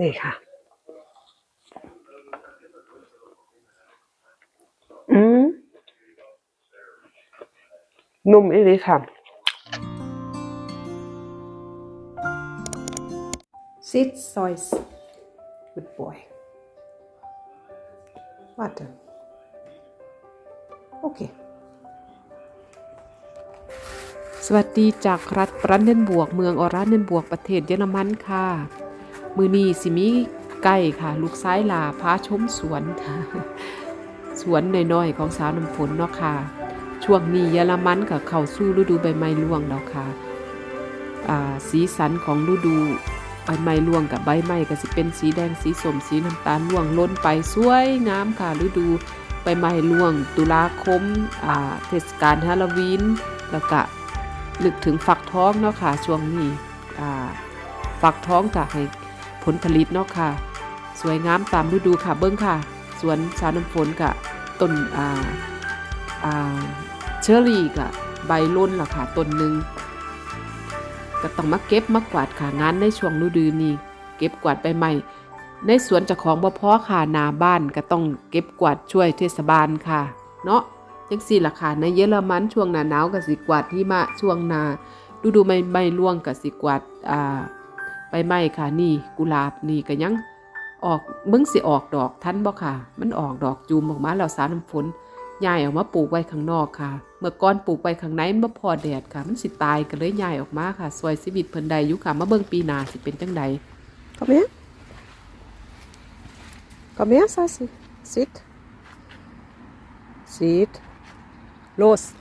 นี่ค่ะ อืมนุ่มอีหลีค่ะ Sit, Zeus. Good boy. Warte. Okay. สวัสดีจากรัฐบรันเดนบวก เมืองออรันเดนบวกประเทศเยอรมันค่ะ มือนีสิมีไก่ค่ะ ลูกซ้ายลาพาชมสวน สวนน้อยๆของสาวน้ำฝนเนาะค่ะ ช่วงนี้เยอรมันกับเข้าสู่ฤดูใบไม้ร่วงแล้วค่ะสีสันของฤดูใบไม้ร่วงกับใบไม้ก็สิเป็นสีแดงสีสมสีน้ำตาลร่วงล้นไปสวยงามค่ะฤดูใบไม้ร่วง ตุลาคมเทศกาลฮาโลวีนแล้วก็นึกถึงฝักท้องเนาะค่ะช่วงนี้ฝักท้องก็ให้ ผลผลิตเนาะค่ะ สวยงามตามฤดูค่ะเบิ้งค่ะ สวนสาน้ำฝนกับต้นอ่าอ่าเชอรี่กับใบล้นล่ะค่ะต้นหนึ่งก็ต้องมาเก็บมากวาดค่ะงานในช่วงฤดูนี้เก็บกวาดใบไม้ในสวนจ้าของบ่พอค่ะนาบ้านก็ต้องเก็บกวาดช่วยเทศบาลค่ะ เนาะจังสี่ล่ะค่ะในเยอรมันช่วงหน้าหนาวก็สิกวาดหิมะช่วงน้าฤดูใบไม้ร่วงก็สิกวาดอ่า บไม้ค่ะนี่กุหลาบนี่ก็ยังออกมึงสิออกดอกทันบ่ค่ะ มันออกดอกจูมออกมาแล้วสาน้ำฝนย้ายออกมาปลูกไว้ข้างนอกค่ะ เมื่อก่อนปลูกไว้ข้างในมันบ่พอแดดค่ะ มันสิตายก็เลยย้ายออกมาค่ะซอยชีวิตเพิ่นใดอยู่ค่ะมาเบิ่งปีหน้าสิเป็นจังใด Komm her. Komm her, Sassi. Sit. Sit. Los.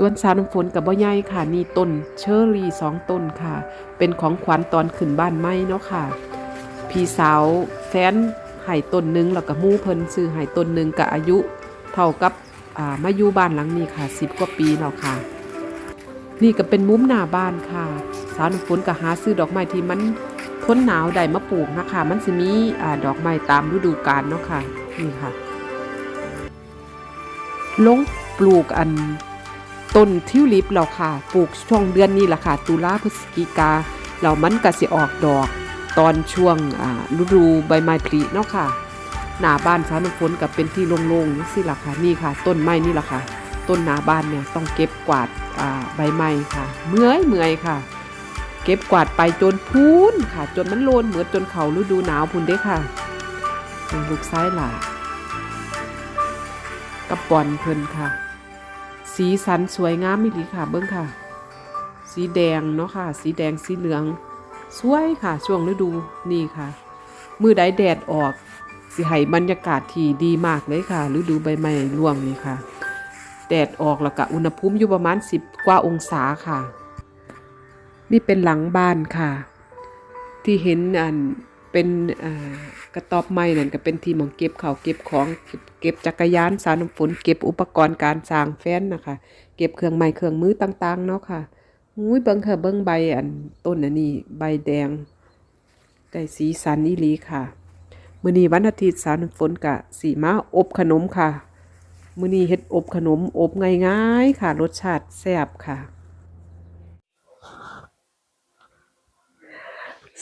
สวนสาวน้ำฝนกับบ่ใหญ่ค่ะนี่ต้นเชอร์รี่สองต้นค่ะ เป็นของขวัญตอนขึ้นบ้านใหม่เนาะค่ะ พี่สาวแฟนให้ต้นหนึงแล้วก็มู่เพิ่นซื้อให้ต้นหนึงก็อายุ เท่ากับอ่ามาอยู่บ้านหลังนี้ค่ะ10กว่าปีแล้วค่ะ นี่ก็เป็นมุมหน้าบ้านค่ะ สาวน้ำฝนก็หาซื้อดอกไม้ที่มันทนหนาวได้มาปลูกนะคะ มันสิมีอ่าดอกไม้ตามฤดูกาลเนาะค่ะนี่ค่ะลงปลูกอัน ต้นทิวลิปเราค่ะ ปลูกช่วงเดือนนี้แหละค่ะ ตุลาพฤศจิกาเรามันก็สิออกดอก ตอนช่วงอ่าฤดูใบไม้ผลิเนาะค่ะ หน้าบ้านสาวน้ำฝนกับเป็นที่โล่งๆนี่สิล่ะค่ะ นี่ค่ะ ต้นไม้นี่ล่ะค่ะ ต้นหน้าบ้านเนี่ยต้องเก็บกวาดใบไม้ค่ะ เมื่อยเมื่อยค่ะ เก็บกวาดไปจนพูนค่ะ จนมันโลนเหมือนจนเขาฤดูหนาวพุ่นเด้ค่ะลูกซ้ายหล่ากับปอนเพิ่นค่ะ สีสันสวยงามมิลีค่ะ เบิ้งค่ะ สีแดงเนาะค่ะ สีแดงสีเหลือง สวยค่ะ ช่วงฤดูนี่ค่ะ มือใดแดดออก สิให้บรรยากาศที่ดีมากเลยค่ะฤดูใบไม้ร่วงนี่ค่ะ แดดออกแล้วก็อุณหภูมิอยู่ประมาณ 10 กว่าองศาค่ะ นี่เป็นหลังบ้านค่ะ ที่เห็นอัน เป็นกระต๊อบไม้นั่นก็เป็นที่หมองเก็บข้าวเก็บของเก็บเก็บจักรยานสารน้ำฝนเก็บอุปกรณ์การสร้างแฟนนะคะ เก็บเครื่องไม้เครื่องมือต่างๆเนาะค่ะอุ้ยเบิ่งค่ะเบิ่งใบอันต้นอันนี้ใบแดงได้สีสันอีลีค่ะมื้อนี้วันอาทิตย์สารน้ำฝนกะสีมาอบขนมค่ะมื้อนี้เฮ็ดอบขนมอบง่ายๆค่ะ รสชาติแซ่บค่ะ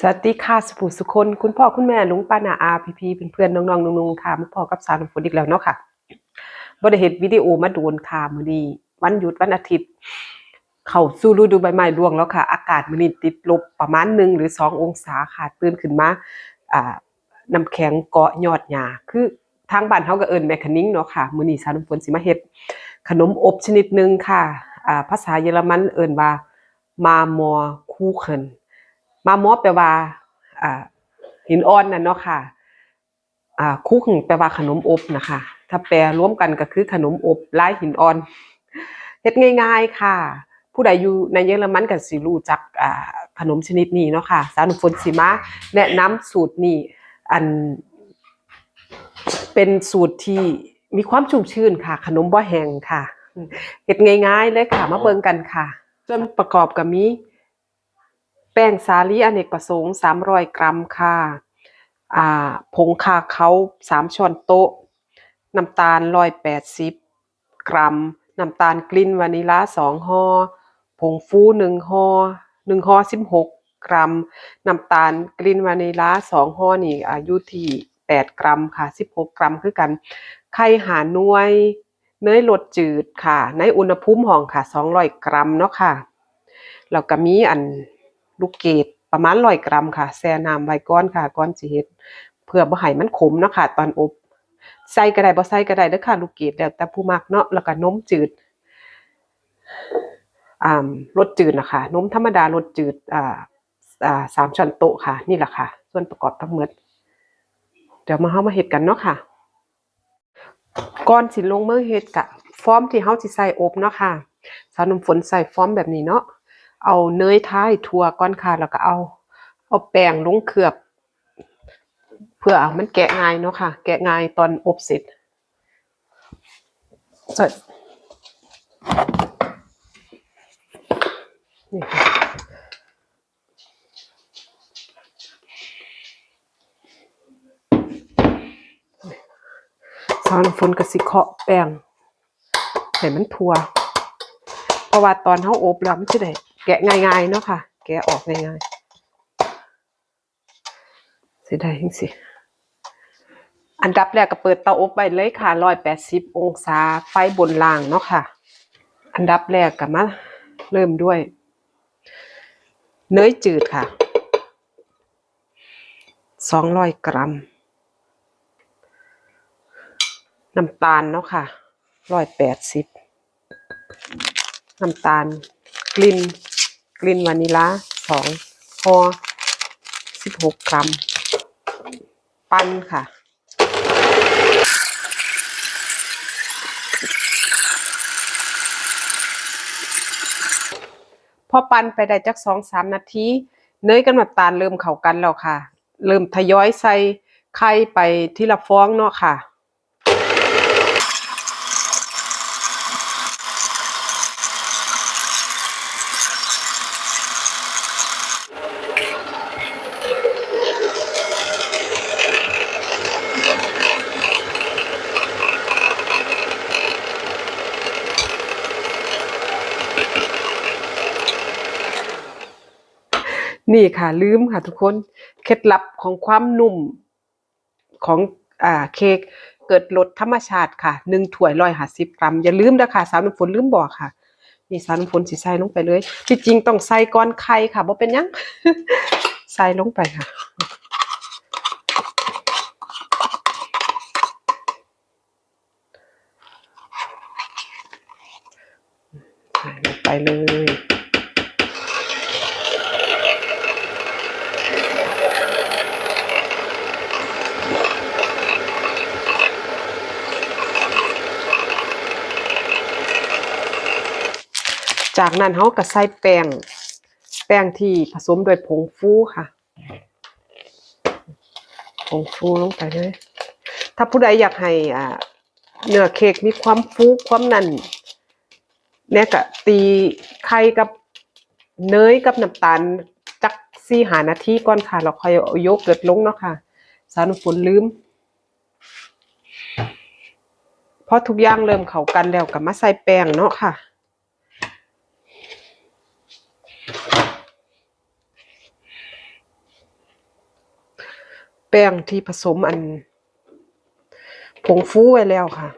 สวัสดีค่ะสุภูสุคนคุณพ่อคุณแม่ลุงป้านาอาพี่พี่เพื่อนๆน้องๆนุ่งๆค่ะมาพอกับสาวน้ำฝนอีกแล้วเนาะค่ะบ่ได้เห็นวิดีโอมาโดนค่ะมือนี้วันหยุดวันอาทิตย์ เข้าสู่ฤดูใบไม้ร่วงแล้วค่ะ อากาศมือนี้ติดลบประมาณหนึ่งหรือสององศาค่ะตื่นขึ้นมาอ่าน้ำแข็งเกาะยอดหญ้าคือทางบ้านเฮาก็เอิ้นแมคคนิงเนาะค่ะมือนี้สาวน้ำฝนสิมาเฮ็ดขนมอบชนิดหนึ่งค่ะอ่าภาษาเยอรมันเอิ้นว่ามามอคูเคน มามอแปลว่าอ่าหินอ่อนนั่นเนาะค่ะอ่าคุกแปลว่าขนมอบนะคะ ถ้าแปลรวมกันก็คือขนมอบลายหินอ่อนเฮ็ดง่าย ๆค่ะ ผู้ใดอยู่ในเยอรมันก็สิรู้จักอ่าขนมชนิดนี้เนาะค่ะ สาวหนุ่มฝนสิมาแนะนำสูตรนี้อัน เป็นสูตรที่มีความชุ่มชื่นค่ะ ขนมบ่แห้งค่ะเฮ็ดง่ายๆเลยค่ะ มาเบิ่งกันค่ะส่วนประกอบก็มี แป้งสาลีอเนกประสงค์ 300 กรัมค่ะอ่าผงคาเขา3ช้อนโต๊ะ น้ำตาล 180 กรัม น้ำตาลกลิ่นวานิลาสองห่อ ผงฟูหนึ่งห่อหนึ่งห่อสิบหกกรัม น้ำตาลกลิ่นวานิลาสองห่อนี่อายุที่แปดกรัมค่ะสิบหกกรัมคือกัน ไข่หาหน่วย เนยรสจืดค่ะ ในอุณหภูมิห้องค่ะสองร้อยกรัมเนาะค่ะ แล้วก็มีอัน ลูกเกดประมาณร้อยกรัมค่ะแช่น้ำไว้ก่อนค่ะก่อนสิเฮ็ดเพื่อบ่ให้มันขมเนาะค่ะ ตอนอบใส่ก็ไดบ่ใส่ก็ไดเด้อค่ะ ลูกเกดแล้วแต่ผู้มักเนาะแล้วก็นมจืดอ่ารสจืดนะคะนมธรรมดารสจืดอ่าอ่าสามช้อนโต๊ะค่ะ นี่แหละค่ะ ส่วนประกอบทั้งหมดเดี๋ยวมาเฮามาเฮ็ดกันเนาะค่ะก่อนสิลงมือเฮ็ดกะฟอร์มที่เฮาสิใส่อบเนาะค่ะสาวนมฝนใส่ฟอร์มแบบนี้เนาะ เอาเนยท้ายทั่วก่อนค่ะ แล้วก็เอา เอาแป้งลงเคลือบ เพื่อเอามันแกะง่ายเนาะค่ะ แกะง่ายตอนอบเสร็จใส่นี่ค่ะสาวน้ำฝนก็สิเคาะแป้งให้มันทั่ว เพราะว่าตอนเฮาอบแล้วมันสิได้ แกะง่ายๆเนาะค่ะ แกะออกง่ายๆสิได้จังซี่อันดับแรกก็เปิดเตาอบไว้เลยค่ะ180องศาไฟบนล่างเนาะค่ะ อันดับแรกก็มาเริ่มด้วย เนยจืดค่ะ200กรัม น้ำตาลเนาะค่ะ180น้ำตาลกลิ่น กลิ่นวานิลาสองห่อสิบหกกรัม ปั้นค่ะพอปั้นไปได้จักสองสามนาทีเนยกับน้ำตาลเริ่มเข้ากันแล้วค่ะ เริ่มทยอยใส่ไข่ไปทีละฟองเนาะค่ะ นี่ค่ะลืมค่ะทุกคนเคล็ดลับของความนุ่มของอ่าเค้กเกิดรสธรรมชาติค่ะหนึ่งถ้วยร้อยห้าสิบกรัม อย่าลืมนะคะสาวน้ำฝนลืมบอกค่ะนี่สาวน้ำฝนสิใส่ลงไปเลยที่จริงต้องใส่ก้อนไข่ค่ะบ่เป็นยังใส่ลงไปค่ะ ใส่ลงไปเลย จากนั้นเขาก็ใส่แป้ง แป้งที่ผสมโดวยผงฟูค่ะ ผงฟูลงไปเลย ถ้าผู้ใดอยากให้อ่าเนื้อเค้กมีความฟูความนั่นเนี่ยก็ตีไข่กับเนยกับน้ำตาลจักสี่หานาทีก่อนค่ะแล้วค่อยเอาโยเกิร์ตลงเนาะค่ะ สารฝนลืมพอทุกอย่างเริ่มเข้ากันแล้วก็มาใส่แป้งเนาะค่ะ แป้งที่ผสมอัน ผงฟูไว้แล้วค่ะ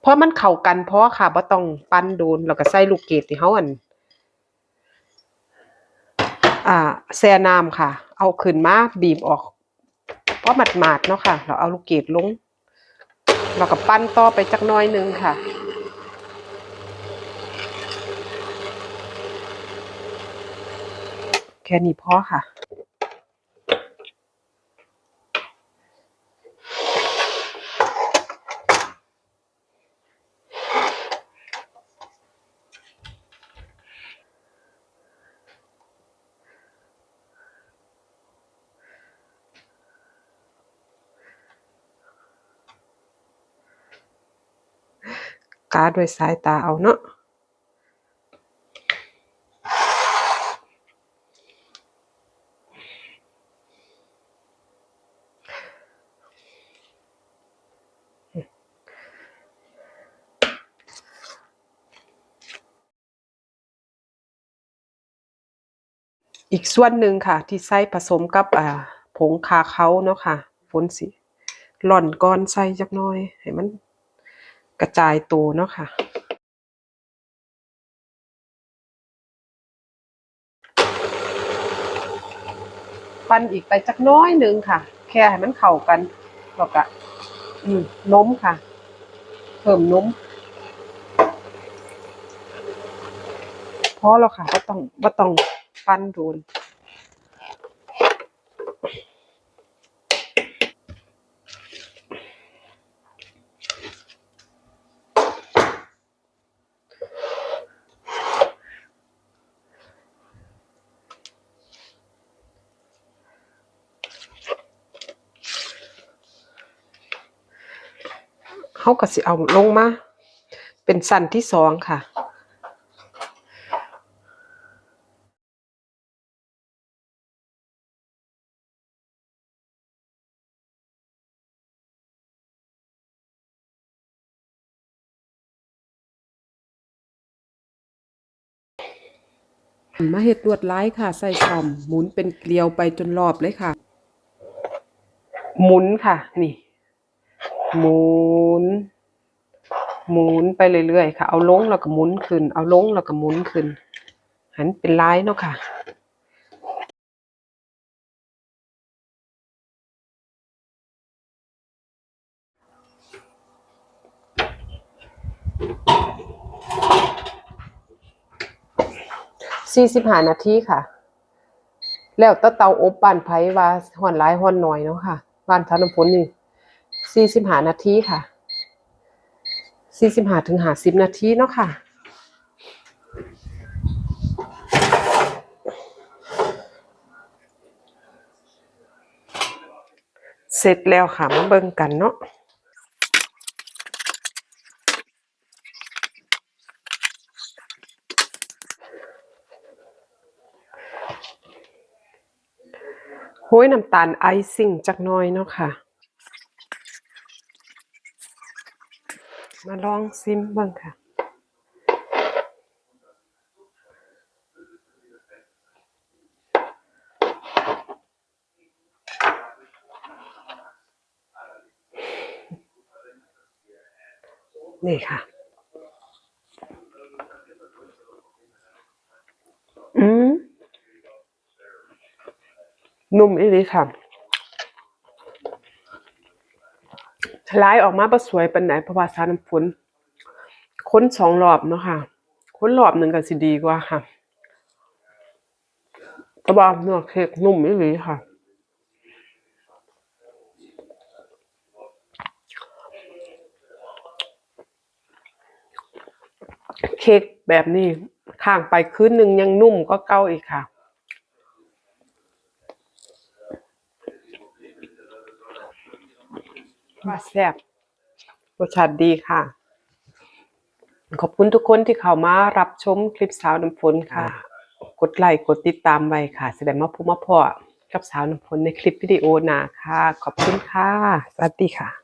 เพราะมันเข้ากันเพราะค่ะบ่ต้องปั้นโดนแล้วก็ใส่ลูกเกดที่เฮาอัน อ่าแช่น้ำค่ะ เอาขึ้นมาบีบออก เพราะหมาดๆเนาะค่ะ เราเอาลูกเกดลง เราก็ปั้นต่อไปจักน้อยนึงค่ะ แค่นี้พอค่ะ ด้วยสายตาเอาเนาะอีกส่วนหนึ่งค่ะ ที่ใส่ผสมกับอ่าผงคาเคาเนาะค่ะฝนสิหล่อนก้อนใส่จักน่อย ให้มัน กระจายตัวเนาะค่ะ ปั้นอีกไปจักน้อยหนึ่งค่ะ แค่ให้มันเข้ากันแล้วก็อืมนมค่ะ เพิ่มนมพอแล้วค่ะก็ต้องว่าต้องปั้นโดน เขาก็สิเอาลงมา เป็นสั้นที่สองค่ะ มาเฮ็ดลวดลายค่ะ ใส่ช่อมหมุนเป็นเกลียวไปจนรอบเลยค่ะ หมุนค่ะ นี่ หมุน หมุนไปเรื่อยๆค่ะ เอาลงแล้วก็หมุนขึ้น เอาลงแล้วก็หมุนขึ้น หันเป็นลายเนาะค่ะสี่สิบห้านาทีค่ะ แล้วตะเตาอบบานไผว่าฮอนหลายฮ้อนน้อยเนาะค่ะ บ้านทาน้ำฝนนี่ สี่สิบห้านาทีค่ะสี่สิบห้าถึงห้าสิบนาทีเนาะค่ะ เสร็จแล้วค่ะ มาเบิ่งกันเนาะโห้ยน้ำตาลไอซิ่งจักน้อยเนาะค่ะ มาลองซิมบิ่งค่ะนี่ค่ะ อืมนุ่มอีหลีค่ะ ลายออกมาบ่สวยปานไหนเพราะว่าสารน้ำฝนค้นสองรอบเนาะค่ะ ค้นรอบหนึ่งก็สิดีกว่าค่ะต่ว่าเนื้อเค้กนุ่มอีหลีค่ะ เค้กแบบนี้ข้างไปคืนหนึ่งยังนุ่มก็เก้าอีกค่ะ ว่าแซ่บรสชาติดีค่ะ ขอบคุณทุกคนที่เข้ามารับชมคลิปสาวน้ำฝนค่ะ กดไลค์กดติดตามไว้ค่ะ แสดงมาพูมาพอกับสาวน้ำฝนในคลิปวิดีโอหน้าค่ะ ขอบคุณค่ะ สวัสดีค่ะ